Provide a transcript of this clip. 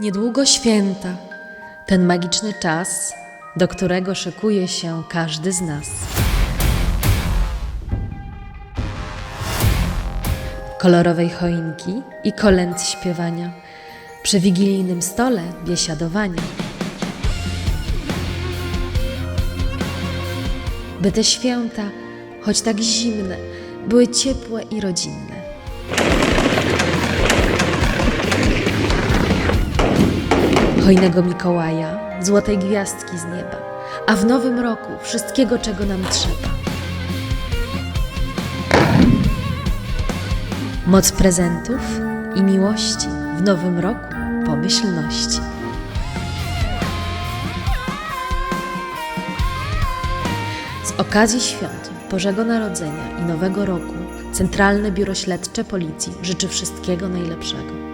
Niedługo święta, ten magiczny czas, do którego szykuje się każdy z nas. Kolorowej choinki i kolęd śpiewania, przy wigilijnym stole biesiadowania. By te święta, choć tak zimne, były ciepłe i rodzinne. Hojnego Mikołaja, złotej gwiazdki z nieba, a w nowym roku wszystkiego, czego nam trzeba. Moc prezentów i miłości w nowym roku pomyślności. Z okazji świąt Bożego Narodzenia i Nowego Roku Centralne Biuro Śledcze Policji życzy wszystkiego najlepszego.